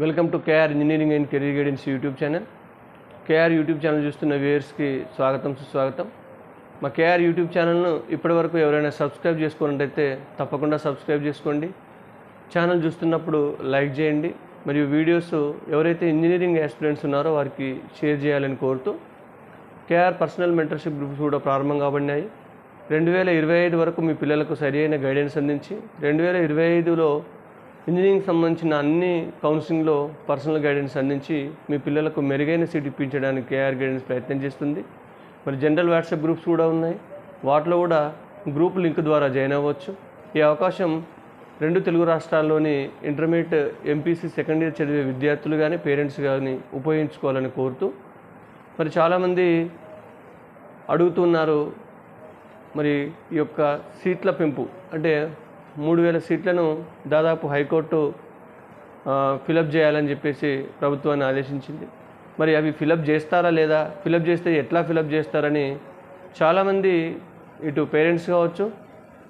Welcome to KR engineering and career guidance YouTube channel. KR YouTube channel చూస్తున్న వ్యూయర్స్కి స్వాగతం సుస్వాగతం. మా కేఆర్ యూట్యూబ్ ఛానల్ను ఇప్పటివరకు ఎవరైనా సబ్స్క్రైబ్ చేసుకున్నట్టయితే తప్పకుండా సబ్స్క్రైబ్ చేసుకోండి. ఛానల్ చూస్తున్నప్పుడు లైక్ చేయండి. మరియు వీడియోస్ ఎవరైతే ఇంజనీరింగ్ ఆస్పిరెంట్స్ ఉన్నారో వారికి షేర్ చేయాలని కోరుతూ కేఆర్ పర్సనల్ మెంటర్షిప్ గ్రూప్స్ కూడా ప్రారంభం కాబడినాయి. రెండు వేల ఇరవై ఐదు వరకు మీ పిల్లలకు సరైన గైడెన్స్ అందించి రెండు వేల ఇరవై ఐదులో ఇంజనీరింగ్ సంబంధించిన అన్ని కౌన్సిలింగ్లో పర్సనల్ గైడెన్స్ అందించి మీ పిల్లలకు మెరుగైన సీట్ ఇప్పించడానికి కేఆర్ గైడెన్స్ ప్రయత్నం చేస్తుంది. మరి జనరల్ వాట్సాప్ గ్రూప్స్ కూడా ఉన్నాయి. వాటిలో కూడా గ్రూప్ లింక్ ద్వారా జాయిన్ అవ్వచ్చు. ఈ అవకాశం రెండు తెలుగు రాష్ట్రాల్లోని ఇంటర్మీడియట్ ఎంపీసీ సెకండ్ ఇయర్ చదివే విద్యార్థులు కానీ పేరెంట్స్ కానీ ఉపయోగించుకోవాలని కోరుతూ మరి చాలామంది అడుగుతున్నారు. మరి ఈ యొక్క సీట్ల పెంపు అంటే మూడు వేల సీట్లను దాదాపు హైకోర్టు ఫిలప్ చేయాలని చెప్పేసి ప్రభుత్వాన్ని ఆదేశించింది. మరి అవి ఫిలప్ చేస్తారా లేదా? ఫిలప్ చేస్తే ఎట్లా ఫిలప్ చేస్తారని చాలామంది ఇటు పేరెంట్స్ కావచ్చు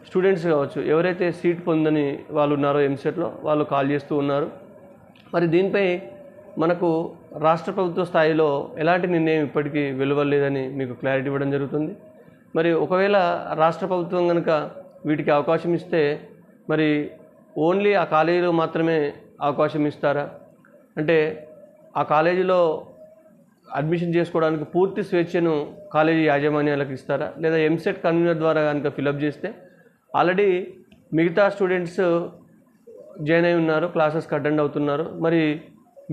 స్టూడెంట్స్ కావచ్చు ఎవరైతే సీట్ పొందని వాళ్ళు ఉన్నారో ఎంసెట్లో వాళ్ళు కాల్ చేస్తూ ఉన్నారు. మరి దీనిపై మనకు రాష్ట్ర ప్రభుత్వ స్థాయిలో ఎలాంటి నిర్ణయం ఇప్పటికీ వెలువలేదని మీకు క్లారిటీ ఇవ్వడం జరుగుతుంది. మరి ఒకవేళ రాష్ట్ర ప్రభుత్వం కనుక వీటికి అవకాశం ఇస్తే మరి ఓన్లీ ఆ కాలేజీలో మాత్రమే అవకాశం ఇస్తారా? అంటే ఆ కాలేజీలో అడ్మిషన్ చేసుకోవడానికి పూర్తి స్వేచ్ఛను కాలేజీ యాజమాన్యాలకు ఇస్తారా? లేదా ఎంసెట్ కన్వీనర్ ద్వారా కనుక ఫిలప్ చేస్తే ఆల్రెడీ మిగతా స్టూడెంట్స్ జాయిన్ అయి ఉన్నారు క్లాసెస్కి అటెండ్ అవుతున్నారు. మరి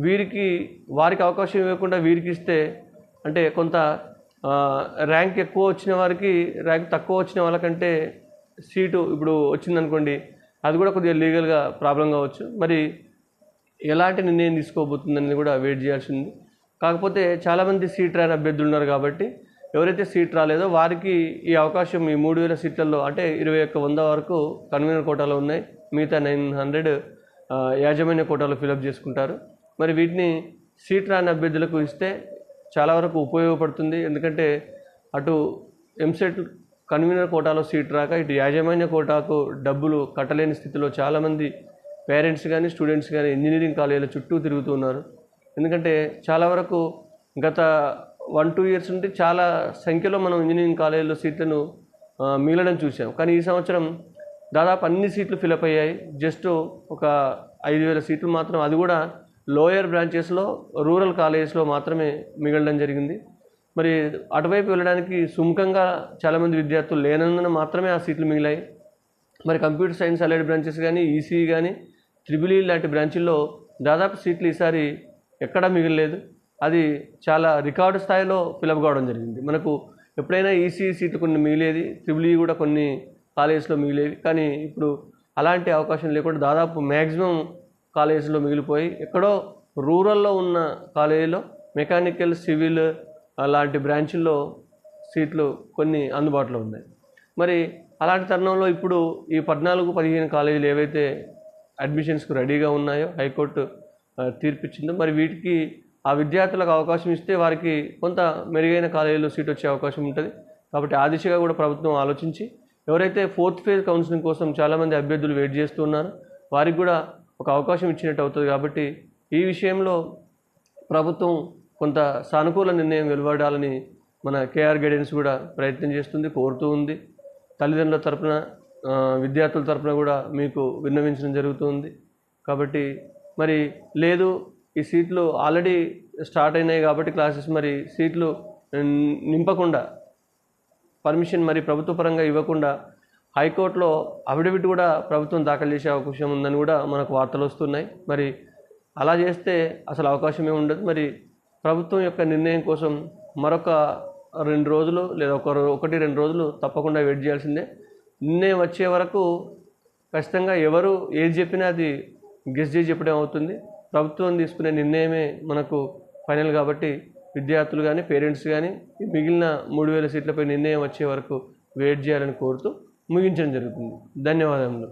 వీరికి వారికి అవకాశం ఇవ్వకుండా వీరికి ఇస్తే అంటే కొంత ర్యాంక్ ఎక్కువ వచ్చిన వారికి ర్యాంక్ తక్కువ వచ్చిన వాళ్ళకంటే సీటు ఇప్పుడు వచ్చిందనుకోండి అది కూడా కొద్దిగా లీగల్గా ప్రాబ్లం కావచ్చు. మరి ఎలాంటి నిర్ణయం తీసుకోబోతుందని కూడా వెయిట్ చేయాల్సి ఉంది కాకపోతే చాలామంది సీట్ రాని అభ్యర్థులు ఉన్నారు కాబట్టి ఎవరైతే సీట్ రాలేదో వారికి ఈ అవకాశం ఈ మూడు వేల సీట్లలో అంటే ఇరవై ఒక్క వంద వరకు కన్వీనర్ కోటాలో ఉన్నాయి. మిగతా నైన్ హండ్రెడ్ యాజమాన్య కోటాలో ఫిలప్ చేసుకుంటారు. మరి వీటిని సీట్ రాని అభ్యర్థులకు ఇస్తే చాలా వరకు ఉపయోగపడుతుంది. ఎందుకంటే అటు ఎంసెట్ కన్వీనర్ కోటాలో సీట్ రాక ఇటు యాజమాన్య కోటాకు డబ్బులు కట్టలేని స్థితిలో చాలామంది పేరెంట్స్ కానీ స్టూడెంట్స్ కానీ ఇంజనీరింగ్ కాలేజీల చుట్టూ తిరుగుతూ ఉన్నారు. ఎందుకంటే చాలా వరకు గత వన్ టూ ఇయర్స్ నుండి చాలా సంఖ్యలో మనం ఇంజనీరింగ్ కాలేజీలో సీట్లను మిగలడం చూసాం కానీ ఈ సంవత్సరం దాదాపు అన్ని సీట్లు ఫిలప్ అయ్యాయి. జస్ట్ ఒక ఐదు వేల సీట్లు మాత్రం. అది కూడా లోయర్ బ్రాంచెస్లో రూరల్ కాలేజెస్లో మాత్రమే మిగలడం జరిగింది. మరి అటువైపు వెళ్ళడానికి సుముఖంగా చాలామంది విద్యార్థులు లేనందున మాత్రమే ఆ సీట్లు మిగిలాయి. మరి కంప్యూటర్ సైన్స్ అలైడ్ బ్రాంచెస్ కానీ ఈసీఈ కానీ త్రిబుల్ లాంటి బ్రాంచుల్లో దాదాపు సీట్లు ఈసారి ఎక్కడా మిగిలలేదు. అది చాలా రికార్డు స్థాయిలో ఫిలప్ కావడం జరిగింది. మనకు ఎప్పుడైనా ఈసీఈ సీట్లు కొన్ని మిగిలేది త్రిబుల్ ఈ కూడా కొన్ని కాలేజెస్లో మిగిలేవి. కానీ ఇప్పుడు అలాంటి అవకాశం లేకుండా దాదాపు మ్యాక్సిమం కాలేజెస్లో మిగిలిపోయి ఎక్కడో రూరల్లో ఉన్న కాలేజీలో మెకానికల్ సివిల్ అలాంటి బ్రాంచుల్లో సీట్లు కొన్ని అందుబాటులో ఉన్నాయి. మరి అలాంటి తరుణంలో ఇప్పుడు ఈ పద్నాలుగు పదిహేను కాలేజీలు ఏవైతే అడ్మిషన్స్కి రెడీగా ఉన్నాయో హైకోర్టు తీర్పిచ్చిందో మరి వీటికి ఆ విద్యార్థులకు అవకాశం ఇస్తే వారికి కొంత మెరుగైన కాలేజీలో సీట్ వచ్చే అవకాశం ఉంటుంది. కాబట్టి ఆ దిశగా కూడా ప్రభుత్వం ఆలోచించి ఎవరైతే ఫోర్త్ ఫేజ్ కౌన్సిలింగ్ కోసం చాలామంది అభ్యర్థులు వెయిట్ చేస్తూ ఉన్నారో వారికి కూడా ఒక అవకాశం ఇచ్చినట్టు అవుతుంది. కాబట్టి ఈ విషయంలో ప్రభుత్వం కొంత సానుకూల నిర్ణయం వెలువడాలని మన కేఆర్ గైడెన్స్ కూడా ప్రయత్నం చేస్తుంది కోరుతూ ఉంది. తల్లిదండ్రుల తరపున విద్యార్థుల తరపున కూడా మీకు విన్నవించడం జరుగుతుంది. కాబట్టి మరి లేదు ఈ సీట్లు ఆల్రెడీ స్టార్ట్ అయినాయి కాబట్టి క్లాసెస్ మరి సీట్లు నింపకుండా పర్మిషన్ మరి ప్రభుత్వ పరంగా ఇవ్వకుండా హైకోర్టులో అఫిడవిట్ కూడా ప్రభుత్వం దాఖలు చేసే అవకాశం ఉందని కూడా మనకు వార్తలు వస్తున్నాయి. మరి అలా చేస్తే అసలు అవకాశమే ఉండదు మరి ప్రభుత్వం యొక్క నిర్ణయం కోసం మరొక రెండు రోజులు లేదా ఒక ఒకటి రెండు రోజులు తప్పకుండా వెయిట్ చేయాల్సిందే. నిర్ణయం వచ్చే వరకు ఖచ్చితంగా ఎవరు ఏది చెప్పినా అది గెస్ చేసి చెప్పడం అవుతుంది. ప్రభుత్వం తీసుకునే నిర్ణయమే మనకు ఫైనల్ కాబట్టి విద్యార్థులు కానీ పేరెంట్స్ కానీ మిగిలిన మూడు వేల సీట్లపై నిర్ణయం వచ్చే వరకు వెయిట్ చేయాలని కోరుతూ ముగించడం జరుగుతుంది. ధన్యవాదములు.